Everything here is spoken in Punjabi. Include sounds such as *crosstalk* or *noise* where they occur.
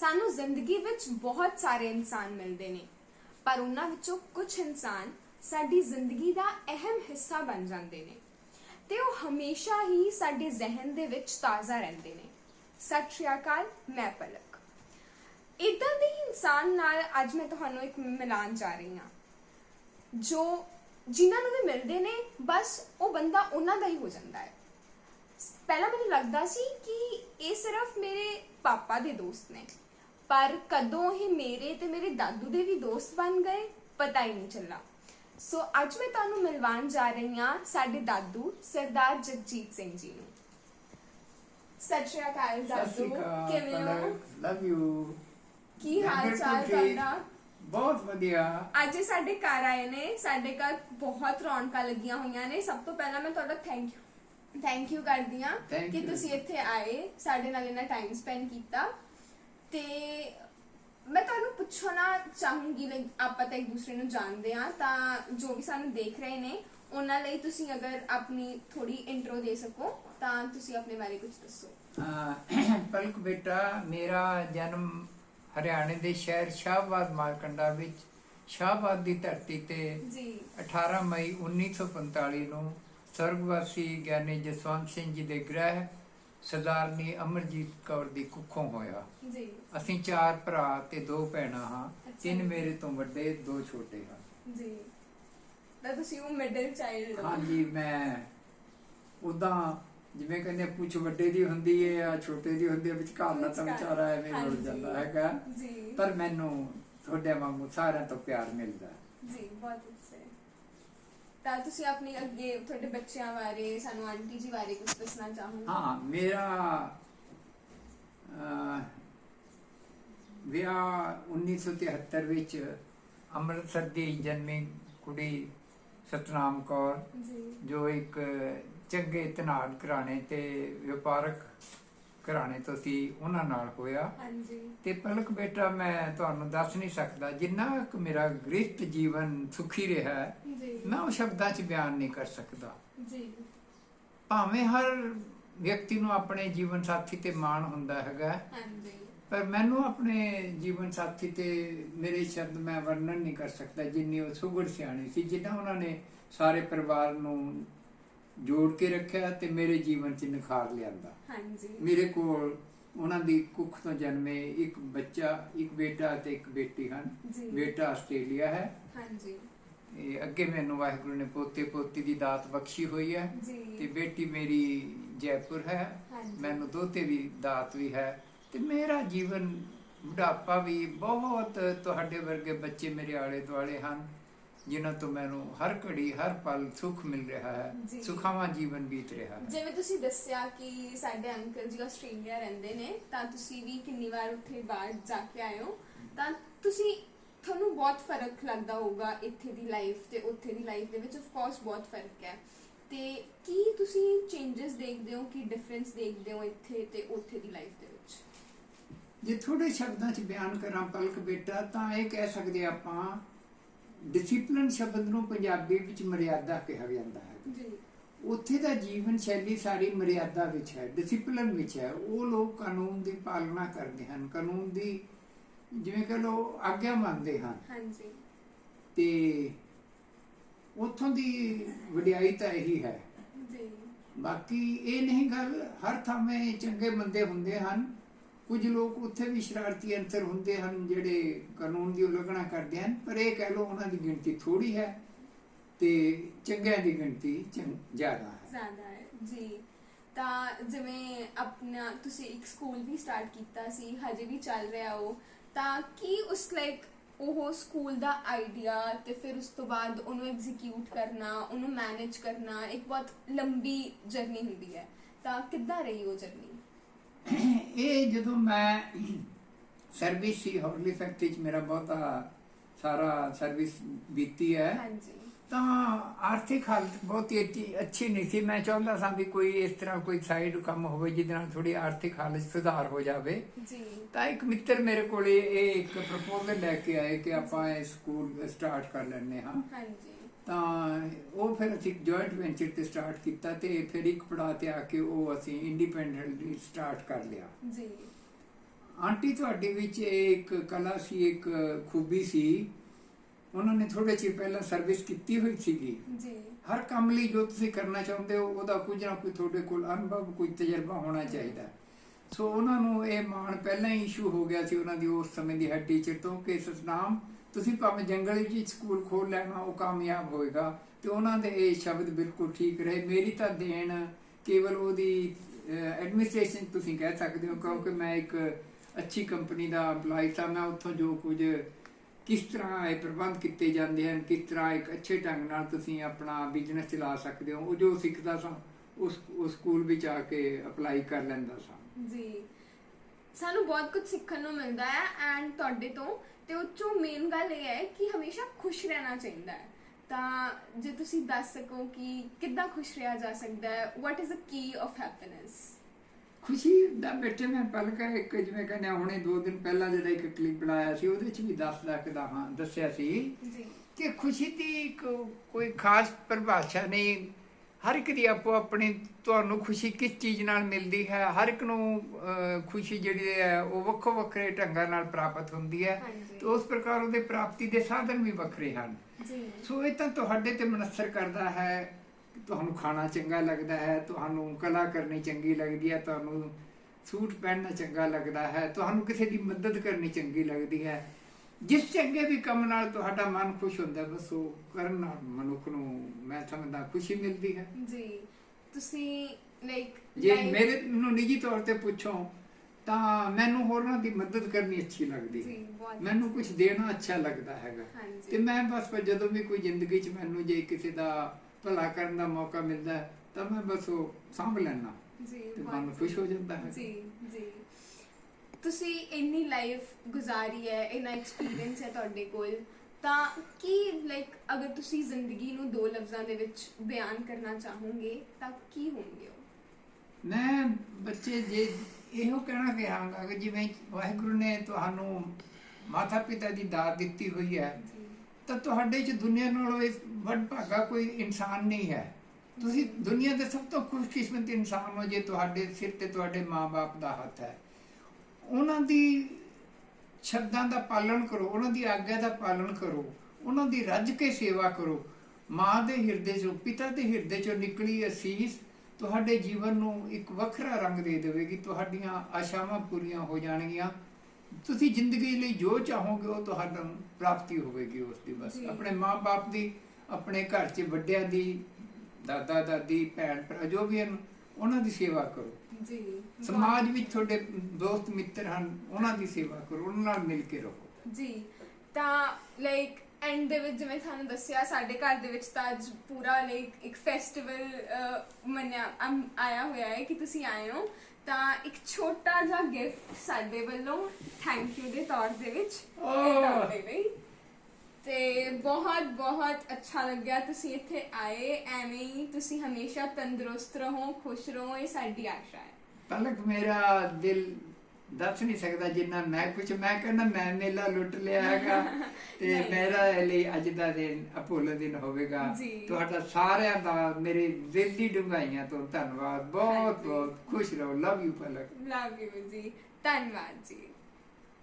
ਸਾਨੂੰ ਜ਼ਿੰਦਗੀ ਵਿੱਚ ਬਹੁਤ ਸਾਰੇ ਇਨਸਾਨ ਮਿਲਦੇ ਨੇ, ਪਰ ਉਹਨਾਂ ਵਿੱਚੋਂ ਕੁਝ ਇਨਸਾਨ ਸਾਡੀ ਜ਼ਿੰਦਗੀ ਦਾ ਅਹਿਮ ਹਿੱਸਾ ਬਣ ਜਾਂਦੇ ਨੇ ਤੇ ਉਹ ਹਮੇਸ਼ਾ ਹੀ ਸਾਡੇ ਜ਼ਿਹਨ ਦੇ ਵਿੱਚ ਤਾਜ਼ਾ ਰਹਿੰਦੇ ਨੇ। ਸਤਿ ਸ਼੍ਰੀ ਅਕਾਲ, ਮੈਂ ਪਲਕ। ਇਦਾਂ ਦੇ ਇਨਸਾਨ ਨਾਲ ਅੱਜ ਮੈਂ ਤੁਹਾਨੂੰ ਇੱਕ ਮਿਲਾਨ ਜਾ ਰਹੀ ਹਾਂ, ਜੋ ਜਿਨ੍ਹਾਂ ਨੂੰ ਵੀ ਮਿਲਦੇ ਨੇ, ਬਸ ਉਹ ਬੰਦਾ ਉਹਨਾਂ ਦਾ ਹੀ ਹੋ ਜਾਂਦਾ ਹੈ। ਪਹਿਲਾਂ ਮੈਨੂੰ ਲੱਗਦਾ ਸੀ ਕਿ ਇਹ ਸਿਰਫ ਮੇਰੇ ਪਾਪਾ ਦੇ ਦੋਸਤ ਨੇ। ਪਰ ਕਦੋਂ ਇਹ ਮੇਰੇ ਤੇ ਮੇਰੇ ਦਾਦੂ ਦੇ ਵੀ ਦੋਸਤ ਬਣ ਗਏ ਪਤਾ ਹੀ ਨਹੀਂ ਚੱਲਾ। ਸੋ ਅੱਜ ਮੈਂ ਤੁਹਾਨੂੰ ਮਿਲਵਾਉਣ ਜਾ ਰਹੀ ਹਾਂ ਸਾਡੇ ਦਾਦੂ ਸਰਦਾਰ ਜਗਜੀਤ ਸਿੰਘ ਜੀ ਨੂੰ। ਸਤਿ ਸ਼੍ਰੀ ਅਕਾਲ ਦਾਦੂ ਕਿਵੇਂ ਹੋ? ਲਵ ਯੂ ਕੀ ਹਾਲ ਚਾਲ ਤੁਹਾਡਾ? ਬਹੁਤ ਵਧੀਆ। ਅੱਜ ਇਹ ਸਾਡੇ ਘਰ ਆਏ ਨੇ ਸਾਡੇ ਘਰ ਬਹੁਤ ਰੌਣਕਾਂ ਲੱਗੀਆਂ ਹੋਈਆਂ ਨੇ। ਸਭ ਤੋਂ ਪਹਿਲਾਂ ਮੈਂ ਤੁਹਾਡਾ ਥੈਂਕ ਯੂ ਥੈਂਕ ਯੂ ਕਰਦੀ ਹਾਂ ਕਿ. ਤੁਸੀਂ ਇੱਥੇ ਆਏ ਸਾਡੇ ਨਾਲ ਇਹਨਾਂ ਟਾਈਮ ਸਪੈਂਡ ਕੀਤਾ। ਤੇ ਮੈਂ ਤੁਹਾਨੂੰ ਪੁੱਛਣਾ ਚਾਹੂੰਗੀ like ਆਪਾਂ ਤਾਂ ਇੱਕ ਦੂਸਰੇ ਨੂੰ ਜਾਣਦੇ ਆ ਤਾਂ ਜੋ ਵੀ ਸਾਨੂੰ ਦੇਖ ਰਹੇ ਨੇ ਉਹਨਾਂ ਲਈ ਤੁਸੀਂ ਅਗਰ ਆਪਣੀ ਥੋੜੀ ਇੰਟਰੋ ਦੇ ਸਕੋ ਤਾਂ ਤੁਸੀਂ ਆਪਣੇ ਬਾਰੇ ਕੁਝ ਦੱਸੋ। ਪਲਕ ਬੇਟਾ ਮੇਰਾ ਜਨਮ ਹਰਿਆਣੇ ਦੇ ਸ਼ਹਿਰ ਸ਼ਾਹਬਾਦ ਮਾਲਕੰਡਾ ਵਿੱਚ ਸ਼ਾਹਬਾਦ ਦੀ ਧਰਤੀ ਤੇ ਜੀ। 18 ਮਈ 1945 ਨੂੰ ਸਰਗਵਾਸੀ ਗਿਆਨੀ ਜਸਵੰਤ ਸਿੰਘ ਜੀ ਦੇ ਗ੍ਰਹਿ ਸਰਦਾਰਨੀ ਅਮਰਜੀਤ ਕੌਰ ਦੀ ਕੁੱਖੋਂ ਹੋਇਆ ਜੀ ਅਸੀਂ ਚਾਰ ਭਰਾ ਤੇ ਦੋ ਭੈਣਾਂ ਹਾਂ ਤਿੰਨ ਜੀ। ਮੇਰੇ ਤੋਂ ਵੱਡੇ ਦੋ ਛੋਟੇ ਹਨ ਜੀ ਤਾਂ ਤੁਸੀਂ ਉਹ ਮਿਡਲ ਚਾਈਲਡ ਹੋ ਹਾਂਜੀ ਮੈਂ ਉਦਾਂ ਜਿਵੇਂ ਕਹਿੰਦੇ ਪੁੱਛ ਵੱਡੇ ਦੀ ਹੁੰਦੀ ਹੈ ਆ ਛੋਟੇ ਦੀ ਹੁੰਦੀ ਹੈ ਵਿਚਕਾਰ ਨਾ ਤਾਂ। ਵਿਚਾਰਾ ਐਵੇਂ ਰੁੜ। ਜਾਂਦਾ ਹੈਗਾ ਜੀ ਪਰ ਮੈਨੂੰ ਤੁਹਾਡੇ ਵਾਂਗੂ ਸਾਰਿਆਂ ਤੋਂ ਪਿਆਰ ਮਿਲਦਾ। ਜੀ ਬਹੁਤ ਅੱਛਾ। ਤਾਂ ਤੁਸੀਂ ਆਪਣੀ ਅੱਗੇ ਤੁਹਾਡੇ ਬੱਚਿਆਂ ਬਾਰੇ ਸਾਨੂੰ ਆਂਟੀ ਜੀ ਬਾਰੇ ਕੁਝ ਦੱਸਣਾ ਚਾਹੋਗੇ? ਹਾਂ ਮੇਰਾ ਅਹ, ਵਿਆਹ 1973 ਵਿੱਚ ਅੰਮ੍ਰਿਤਸਰ ਦੀ ਜਨਮੀ ਕੁੜੀ ਸਤਨਾਮ ਕੌਰ ਜੀ। ਜੋ ਇੱਕ ਚੰਗੇ ਧਨਾੜ ਘਰਾਣੇ ਤੇ ਵਪਾਰਕ ਘਰਾਣੇ ਤੋਂ ਸੀ ਉਹਨਾਂ ਨਾਲ ਹੋਇਆ। ਹਾਂਜੀ। ਤੇ ਪਲਕ ਬੇਟਾ ਮੈਂ ਤੁਹਾਨੂੰ ਦੱਸ ਨਹੀਂ ਸਕਦਾ ਜਿੰਨਾ ਕੁ ਮੇਰਾ ਗ੍ਰਿਸ਼ਟ ਜੀਵਨ ਸੁਖੀ ਰਿਹਾ ਹੈ, ਜੀ। ਮੈਂ ਉਹ ਸ਼ਬਦਾਂ 'ਚ ਬਿਆਨ ਨਹੀਂ ਕਰ ਸਕਦਾ। ਜੀ। ਭਾਵੇਂ ਹਰ ਵਿਅਕਤੀ ਨੂੰ ਆਪਣੇ ਜੀਵਨ ਸਾਥੀ ਤੇ ਮਾਣ ਹੁੰਦਾ ਹੈਗਾ ਹਾਂਜੀ। ਪਰ ਮੈਨੂੰ ਆਪਣੇ ਜੀਵਨ ਸਾਥੀ ਤੇ ਮੇਰੇ ਸ਼ਬਦ ਮੈਂ ਵਰਣਨ ਨਹੀਂ ਕਰ ਸਕਦਾ ਜਿੰਨੀ ਉਹ ਸੁਗੜ ਸਿਆਣੀ ਸੀ ਜਿੱਦਾਂ ਉਹਨਾਂ ਨੇ ਸਾਰੇ ਪਰਿਵਾਰ ਨੂੰ ਜੋੜ ਕੇ ਰੱਖਿਆ ਤੇ ਮੇਰੇ ਜੀਵਨ 'ਚ ਨਿਖਾਰ ਲਿਆਂਦਾ। ਹਾਂਜੀ। ਮੇਰੇ ਕੋਲ ਉਹਨਾਂ ਦੀ ਕੁੱਖ ਤੋਂ ਜਨਮੇ ਇੱਕ ਬੱਚਾ ਇੱਕ ਬੇਟਾ ਤੇ ਇੱਕ ਬੇਟੀ ਹਨ। ਬੇਟਾ ਆਸਟ੍ਰੇਲੀਆ ਹੈ। ਹਾਂਜੀ। ਇਹ ਅੱਗੇ ਮੈਨੂੰ ਵਾਹਿਗੁਰੂ ਨੇ ਪੋਤੇ ਪੋਤੀ ਦੀ ਦਾਤ ਬਖਸ਼ੀ ਹੋਈ ਹੈ। ਤੇ ਬੇਟੀ ਮੇਰੀ ਜੈਪੁਰ ਹੈ। ਮੈਨੂੰ ਦੋਤੇ ਵੀ ਦਾਤ ਵੀ ਹੈ। ਤੇ ਮੇਰਾ ਜੀਵਨ ਬੁਢਾਪਾ ਵੀ ਬਹੁਤ ਤੁਹਾਡੇ ਵਰਗੇ ਬੱਚੇ ਮੇਰੇ ਆਲੇ ਦੁਆਲੇ ਹਨ। ਜਿਨ੍ਹਾਂ ਤੋਂ ਮੈਨੂੰ ਹਰ ਘੜੀ ਹਰ ਪਲ ਸੁੱਖ ਮਿਲ ਰਿਹਾ। ਹੈ ਸੁਖਾਵਾਂ ਜੀਵਨ ਬੀਤ ਰਿਹਾ ਹੈ। ਜਿਵੇਂ ਤੁਸੀਂ ਦੱਸਿਆ ਕਿ ਸਾਡੇ ਅੰਕਲ ਜੀ ਆਸਟ੍ਰੇਲੀਆ ਰਹਿੰਦੇ ਨੇ ਤਾਂ ਤੁਸੀਂ ਵੀ ਕਿੰਨੀ ਵਾਰ ਉੱਥੇ ਬਾਹਰ ਜਾ ਕੇ ਆਏ ਹੋ? ਤਾਂ ਤੁਸੀਂ ਤੁਹਾਨੂੰ ਬਹੁਤ ਫ਼ਰਕ ਲੱਗਦਾ ਹੋਊਗਾ ਇੱਥੇ ਦੀ ਲਾਈਫ ਤੇ ਉੱਥੇ ਦੀ ਲਾਈਫ ਦੇ ਵਿੱਚ ਆਫ ਕੋਰਸ ਬਹੁਤ ਫ਼ਰਕ ਹੈ। ਤੇ ਕੀ ਤੁਸੀਂ ਚੇਂਜਸ ਦੇਖਦੇ ਹੋ ਕੀ ਡਿਫਰੈਂਸ ਦੇਖਦੇ ਹੋ ਇੱਥੇ ਤੇ ਉੱਥੇ ਦੀ ਲਾਈਫ ਦੇ ਵਿੱਚ? ਜੇ ਥੋੜੇ ਸ਼ਬਦਾਂ 'ਚ ਬਿਆਨ ਕਰਾਂ ਪਲਕ ਬੇਟਾ ਤਾਂ ਇਹ ਕਹਿ ਸਕਦੇ ਆਪਾਂ ਡਿਸਪਲਿਨ ਸ਼ਬਦ ਨੂੰ ਪੰਜਾਬੀ ਵਿੱਚ ਮਰਿਆਦਾ ਕਿਹਾ ਜਾਂਦਾ ਹੈ। ਜੀ। ਉੱਥੇ ਦਾ ਜੀਵਨ ਸ਼ੈਲੀ ਸਾਰੀ ਮਰਿਆਦਾ ਵਿੱਚ ਹੈ ਡਿਸਪਲਿਨ ਵਿੱਚ ਹੈ। ਉਹ ਲੋਕ ਕਾਨੂੰਨ ਦੀ ਪਾਲਣਾ ਕਰਦੇ ਹਨ। ਕਾਨੂੰਨ ਦੀ ਜਿਵੇਂ ਕਹ ਲੋ ਆਗਿਆ ਮੰਨਦੇ ਹਨ। ਹਾਂਜੀ। ਤੇ ਉੱਥੋਂ ਦੀ ਵਡਿਆਈ ਤਾਂ ਇਹੀ ਹੈ। ਜੀ। ਬਾਕੀ ਇਹ ਨਹੀਂ ਗੱਲ ਹਰ ਥਾਵੇਂ ਚੰਗੇ ਬੰਦੇ ਹੁੰਦੇ ਹਨ। ਕੁਝ ਲੋਕ ਉੱਥੇ ਵੀ ਸ਼ਰਾਰਤੀ ਅੰਤਰ ਹੁੰਦੇ ਹਨ, ਜਿਹੜੇ ਕਾਨੂੰਨ ਦੀ ਉਲੰਘਣਾ ਕਰਦੇ ਹਨ, ਪਰ ਇਹ ਕਹਿ ਲੋ ਉਹਨਾਂ ਦੀ ਗਿਣਤੀ ਥੋੜੀ ਹੈ ਤੇ ਚੰਗਿਆਂ ਦੀ ਗਿਣਤੀ ਜ਼ਿਆਦਾ ਹੈ। ਜ਼ਿਆਦਾ ਹੈ, ਜੀ। ਤਾਂ ਜਿਵੇਂ ਆਪਣਾ ਤੁਸੀਂ ਇੱਕ ਸਕੂਲ ਵੀ ਸਟਾਰਟ ਕੀਤਾ ਸੀ, ਹਜੇ ਵੀ ਚੱਲ ਰਿਹਾ ਉਹ, ਤਾਂ ਕੀ ਉਸ ਲਾਈਕ ਉਹ ਸਕੂਲ ਦਾ ਆਈਡੀਆ ਤੇ ਫਿਰ ਉਸ ਤੋਂ ਬਾਅਦ ਉਹਨੂੰ ਐਗਜ਼ੀਕਿਊਟ ਕਰਨਾ, ਉਹਨੂੰ ਮੈਨੇਜ ਕਰਨਾ, ਇੱਕ ਬਹੁਤ ਲੰਬੀ ਜਰਨੀ ਹੁੰਦੀ ਹੈ। ਤਾਂ ਕਿੱਦਾਂ ਰਹੀ ਉਹ ਜਰਨੀ ਇਹ ਜਦੋਂ ਮੈਂ ਸਰਵਿਸ ਸੀ ਹੌਰਲੀ ਫੈਕਟਰੀ ਚ ਮੇਰਾ ਬਹੁਤਾ ਸਾਰਾ ਸਰਵਿਸ ਬੀਤੀ ਹੈ। ਹਾਂਜੀ। ਤਾਂ ਆਰਥਿਕ ਹਾਲਤ ਬਹੁਤ ਹੀ ਅੱਛੀ ਅੱਛੀ ਨਹੀਂ ਸੀ। ਮੈਂ ਚਾਹੁੰਦਾ ਸਾਂ ਵੀ ਕੋਈ ਇਸ ਤਰ੍ਹਾਂ ਕੋਈ ਸਾਈਡ ਕੰਮ ਹੋਵੇ ਜਿਹਦੇ ਨਾਲ ਥੋੜੀ ਆਰਥਿਕ ਹਾਲਤ ਸੁਧਾਰ ਹੋ ਜਾਵੇ। ਜੀ। ਤਾਂ ਇੱਕ ਮਿੱਤਰ ਮੇਰੇ ਕੋਲੇ ਇਹ ਇੱਕ ਪ੍ਰਪੋਜ਼ਲ ਲੈ ਕੇ ਆਏ ਕਿ ਆਪਾਂ ਇਹ ਸਕੂਲ ਸਟਾਰਟ ਕਰ ਲੈਣੇ ਹਾਂ। ਹਾਂਜੀ। ਤਾਂ ਉਹ ਫਿਰ ਅਸੀਂ ਜੁਆਇੰਟ ਵੈਂਚਰ ਤੇ ਸਟਾਰਟ ਕੀਤਾ ਤੇ ਫਿਰ ਇੱਕ ਪੜਾਅ ਤੇ ਆ ਕੇ ਉਹ ਅਸੀਂ ਇੰਡੀਪੈਂਡੈਂਟਲੀ ਸਟਾਰਟ ਕਰ ਲਿਆ। ਜੀ। ਆਂਟੀ ਤੁਹਾਡੇ ਵਿੱਚ ਇੱਕ ਕਲਾ ਸੀ ਇੱਕ ਖੂਬੀ ਸੀ। ਉਹਨਾਂ ਨੇ ਥੋੜੇ ਚਿਰ ਪਹਿਲਾਂ ਸਰਵਿਸ ਕੀਤੀ ਹੋਈ ਸੀਗੀ। ਜੀ। ਹਰ ਕੰਮ ਲਈ ਜੋ ਤੁਸੀਂ ਕਰਨਾ ਚਾਹੁੰਦੇ ਹੋ ਉਹਦਾ ਕੁਝ ਨਾ ਕੋਈ ਤੁਹਾਡੇ ਕੋਲ ਅਨੁਭਵ ਕੋਈ ਤਜਰਬਾ ਹੋਣਾ ਚਾਹੀਦਾ। ਸੋ ਉਹਨਾਂ ਨੂੰ ਇਹ ਮਾਣ ਪਹਿਲਾਂ ਹੀ ਇਸ਼ੂ ਹੋ ਗਿਆ ਸੀ ਉਹਨਾਂ ਦੀ ਉਸ ਸਮੇਂ ਦੀ ਹੈਡ ਟੀਚਰ ਤੋਂ ਕਿ ਸਤਨਾਮ ਤੁਸੀਂ ਭਾਵੇਂ ਜੰਗਲ ਵਿੱਚ ਸਕੂਲ ਖੋਲ ਲੈਣਾ, ਉਹ ਕਾਮਯਾਬ ਹੋਏਗਾ। ਤੇ ਉਹਨਾਂ ਦੇ ਇਹ ਸ਼ਬਦ ਬਿਲਕੁਲ ਠੀਕ ਰਹੇ। ਮੇਰੀ ਤਾਂ ਦੇਣ ਕੇਵਲ ਉਹਦੀ ਐਡਮਿਨਿਸਟ੍ਰੇਸ਼ਨ ਤੁਸੀਂ ਕਹਿ ਸਕਦੇ ਹੋ, ਕਿਉਂਕਿ ਮੈਂ ਇੱਕ ਅੱਛੀ ਕੰਪਨੀ ਦਾ EMPLOYE ਸਾਂ ਮੈਂ ਉੱਥੋਂ ਜੋ ਕੁਝ ਕਿਸ ਤਰ੍ਹਾਂ ਇਹ ਪ੍ਰਬੰਧ ਕੀਤੇ ਜਾਂਦੇ ਹਨ, ਕਿਸ ਤਰ੍ਹਾਂ ਇੱਕ ਅੱਛੇ ਢੰਗ ਨਾਲ ਤੁਸੀਂ ਆਪਣਾ ਬਿਜ਼ਨਸ ਚਲਾ ਸਕਦੇ ਹੋ, ਉਹ ਜੋ ਸਿੱਖਦਾ ਸਾਂ, ਉਸ ਉਸ ਸਕੂਲ ਵਿੱਚ ਆ ਕੇ ਅਪਲਾਈ ਕਰ ਲੈਂਦਾ ਸਾਂ। ਜੀ। ਸਾਨੂੰ ਬਹੁਤ ਕੁਝ ਸਿੱਖਣ ਨੂੰ ਮਿਲਦਾ ਹੈ ਐਂਡ ਤੁਹਾਡੇ ਤੋਂ। ਤੇ ਉਹ ਚੋਂ ਮੇਨ ਗੱਲ ਇਹ ਹੈ ਕਿ ਹਮੇਸ਼ਾ ਖੁਸ਼ ਰਹਿਣਾ ਚਾਹੀਦਾ ਹੈ। ਤਾਂ ਜੇ ਤੁਸੀਂ ਦੱਸ ਸਕੋ ਕਿ ਕਿੱਦਾਂ ਖੁਸ਼ ਰਿਹਾ ਜਾ ਸਕਦਾ ਹੈ? What is uh key of happiness ਖੁਸ਼ੀ ਦਾ ਬੇਟੇ ਮੈਂ ਪਲਕਾ ਇੱਕ ਜਿਵੇਂ ਕਹਿੰਦੇ ਹੁਣੇ ਦੋ ਦਿਨ ਪਹਿਲਾਂ ਜਿਹੜਾ ਇੱਕ ਕਲਿੱਪ ਬਣਾਇਆ ਸੀ ਉਹਦੇ ਵਿੱਚ ਵੀ ਦੱਸ ਸਕਦਾ ਹਾਂ ਦੱਸਿਆ ਸੀ ਜੀ। ਕਿ ਖੁਸ਼ੀ ਦੀ ਕੋਈ ਖਾਸ ਪਰਿਭਾਸ਼ਾ ਨਹੀਂ ਹਰ ਇੱਕ ਦੀ ਆਪੋ ਆਪਣੀ ਤੁਹਾਨੂੰ ਖੁਸ਼ੀ ਕਿਸ ਚੀਜ਼ ਨਾਲ ਮਿਲਦੀ ਹੈ? ਹਰ ਇੱਕ ਨੂੰ ਖੁਸ਼ੀ ਜਿਹੜੀ ਹੈ ਉਹ ਵੱਖੋ ਵੱਖਰੇ ਢੰਗਾਂ ਨਾਲ ਪ੍ਰਾਪਤ ਹੁੰਦੀ ਹੈ। ਤੇ ਉਸ ਪ੍ਰਕਾਰ ਉਹਦੇ ਪ੍ਰਾਪਤੀ ਦੇ ਸਾਧਨ ਵੀ ਵੱਖਰੇ ਹਨ। ਜੀ। ਸੋ ਇਹ ਤਾਂ ਤੁਹਾਡੇ ਤੇ ਮਨਸਰ ਕਰਦਾ ਹੈ ਤੁਹਾਨੂੰ ਖਾਣਾ ਚੰਗਾ ਲੱਗਦਾ ਹੈ ਤੁਹਾਨੂੰ ਕਲਾ ਕਰਨੀ ਚੰਗੀ ਲੱਗਦੀ ਹੈ ਤੁਹਾਨੂੰ ਸੂਟ ਪਹਿਨਣਾ ਚੰਗਾ ਲੱਗਦਾ ਹੈ ਤੁਹਾਨੂੰ ਕਿਸੇ ਦੀ ਮਦਦ ਕਰਨੀ ਚੰਗੀ ਲੱਗਦੀ ਹੈ। ਜਿਸ ਚੰਗੇ ਵੀ ਕੰਮ ਨਾਲ ਤੁਹਾਡਾ ਮਨ ਖੁਸ਼ ਹੁੰਦਾ ਬਸ ਉਹ ਕਰਨ ਨਾਲ ਮਨੁੱਖ ਨੂੰ ਮੈਂ ਸਮਝਦਾ ਖੁਸ਼ੀ ਮਿਲਦੀ ਹੈ। ਜੀ ਤੁਸੀਂ ਲਾਈਕ ਜੇ ਮੇਰੇ ਨੂੰ ਨਿੱਜੀ ਤੌਰ ਤੇ ਪੁੱਛੋ ਤਾਂ ਮੈਨੂੰ ਹੋਰਾਂ ਦੀ ਮਦਦ ਕਰਨੀ ਅੱਛੀ ਲੱਗਦੀ ਹੈ। ਮੈਨੂੰ ਕੁਝ ਦੇਣਾ ਅੱਛਾ ਲੱਗਦਾ ਹੈਗਾ। ਤੇ ਮੈਂ ਬਸ ਜਦੋਂ ਵੀ ਕੋਈ ਜ਼ਿੰਦਗੀ 'ਚ ਮੈਨੂੰ ਜੇ ਕਿਸੇ ਦਾ ਭਲਾ ਕਰਨ ਦਾ ਮੌਕਾ ਮਿਲਦਾ ਤਾਂ ਮੈਂ ਬਸ ਉਹ ਸਾਂਭ ਲੈਣਾ ਜੀ ਮਨ ਖੁਸ਼ ਹੋ ਜਾਂਦਾ ਹੈ ਜੀ ਜੀ। ਤੁਸੀਂ ਇੰਨੀ ਲਾਈਫ ਗੁਜ਼ਾਰੀ ਹੈ ਇੰਨਾ ਐਕਸਪੀਰੀਅੰਸ ਹੈ ਤੁਹਾਡੇ ਕੋਲ ਤਾਂ ਕੀ ਲਾਈਕ ਅਗਰ ਤੁਸੀਂ ਜ਼ਿੰਦਗੀ ਨੂੰ ਦੋ ਲਫ਼ਜ਼ਾਂ ਦੇ ਵਿੱਚ ਬਿਆਨ ਕਰਨਾ ਚਾਹੋਗੇ ਤਾਂ ਕੀ ਹੋਣਗੇ ਉਹ? ਮੈਂ ਬੱਚੇ ਜੇ ਇਹੋ ਕਹਿਣਾ ਚਾਹਾਂਗਾ ਕਿ ਜਿਵੇਂ ਵਾਹਿਗੁਰੂ ਨੇ ਤੁਹਾਨੂੰ ਮਾਤਾ ਪਿਤਾ ਦੀ ਦਾਤ ਦਿੱਤੀ ਹੋਈ ਹੈ ਤਾਂ ਤੁਹਾਡੇ 'ਚ ਦੁਨੀਆ ਨਾਲੋਂ ਇਹ ਵੱਡ ਭਾਗਾ ਕੋਈ ਇਨਸਾਨ ਨਹੀਂ ਹੈ। ਤੁਸੀਂ ਦੁਨੀਆ ਦੇ ਸਭ ਤੋਂ ਖੁਸ਼ਕਿਸਮਤ ਇਨਸਾਨ ਹੋ ਜੇ ਤੁਹਾਡੇ ਸਿਰ ਤੇ ਤੁਹਾਡੇ ਮਾਪੇ ਦਾ ਹੱਥ ਹੈ। ਉਹਨਾਂ ਦੀ ਸ਼ਬਦਾਂ ਦਾ ਪਾਲਣ ਕਰੋ ਉਹਨਾਂ ਦੀ ਆਗਿਆ ਦਾ ਪਾਲਣ ਕਰੋ ਉਹਨਾਂ ਦੀ ਰੱਜ ਕੇ ਸੇਵਾ ਕਰੋ। ਮਾਂ ਦੇ ਹਿਰਦੇ ਚੋਂ ਪਿਤਾ ਦੇ ਹਿਰਦੇ ਚੋਂ ਨਿਕਲੀ ਅਸੀਸ ਤੁਹਾਡੇ ਜੀਵਨ ਨੂੰ ਇੱਕ ਵੱਖਰਾ ਰੰਗ ਦੇ ਦੇਵੇਗੀ ਤੁਹਾਡੀਆਂ ਆਸ਼ਾਵਾਂ ਪੂਰੀਆਂ ਹੋ ਜਾਣਗੀਆਂ। ਤੁਸੀਂ ਜ਼ਿੰਦਗੀ ਲਈ ਜੋ ਚਾਹੋਗੇ ਉਹ ਤੁਹਾਨੂੰ ਪ੍ਰਾਪਤੀ ਹੋਵੇਗੀ ਉਸ ਦੀ ਬਸ। ਆਪਣੇ ਮਾਪੇ ਦੀ ਆਪਣੇ ਘਰ 'ਚ ਵੱਡਿਆਂ ਦੀ ਦਾਦਾ ਦਾਦੀ ਭੈਣ ਭਰਾ ਜੋ ਵੀ ਹਨ ਉਹਨਾਂ ਦੀ ਸੇਵਾ ਕਰੋ। ਜੀ। ਸਮਾਜ ਵਿੱਚ ਤੁਹਾਡੇ ਦੋਸਤ ਮਿੱਤਰ ਹਨ ਉਹਨਾਂ ਦੀ ਸੇਵਾ ਕਰੋ ਉਹਨਾਂ ਨਾਲ ਮਿਲ ਕੇ ਰਹੋ। ਜੀ। ਤਾਂ ਲਾਈਕ ਐਂਡ ਦੇ ਵਿੱਚ ਜਿਵੇਂ ਤੁਹਾਨੂੰ ਦੱਸਿਆ ਸਾਡੇ ਘਰ ਦੇ ਵਿੱਚ ਤਾਂ ਅੱਜ ਪੂਰਾ ਲਾਈਕ ਇੱਕ ਫੈਸਟੀਵਲ ਮੰਨਿਆ ਆਇਆ ਹੋਇਆ ਹੈ ਕਿ ਤੁਸੀਂ ਆਏ ਹੋ। ਤਾਂ ਇੱਕ ਛੋਟਾ ਜਿਹਾ ਗਿਫਟ ਸਾਡੇ ਵੱਲੋਂ ਥੈਂਕ ਯੂ ਦੇ ਤੌਰ ਦੇ ਵਿੱਚ ਇਹ ਓਹ। ਤੁਹਾਡੇ ਲਈ ਤੇ ਬਹੁਤ ਬਹੁਤ ਅੱਛਾ ਲੱਗਿਆ। ਤੁਸੀਂ ਇੱਥੇ ਆਏ ਐਵੇਂ ਹੀ ਤੁਸੀਂ ਹਮੇਸ਼ਾ ਤੰਦਰੁਸਤ ਰਹੋ ਖੁਸ਼ ਰਹੋ ਇਹ ਸਾਡੀ ਆਸ਼ਾ ਹੈ। ਪਲਕ ਮੇਰਾ ਦਿਲ ਦੱਸ ਨਹੀਂ ਸਕਦਾ ਜਿੰਨਾ ਮੈਂ ਕੁਝ ਮੈਂ ਕਹਿੰਦਾ ਮੈਂ ਮੇਲਾ ਲੁੱਟ ਲਿਆ ਹੈਗਾ *laughs* ਤੇ। ਮੇਰਾ ਲਈ ਅੱਜ ਦਾ ਦਿਨ ਅਪੋਲੋ ਦਿਨ ਹੋਵੇਗਾ। ਤੁਹਾਡਾ ਸਾਰਿਆਂ ਦਾ ਮੇਰੇ ਦਿਲ ਦੀ ਡੂੰਘਾਈਆਂ ਤੋਂ ਧੰਨਵਾਦ। ਬਹੁਤ। ਬਹੁਤ ਖੁਸ਼ ਰਹੋ। Love you Palak love you ji. ਧੰਨਵਾਦ ਜੀ।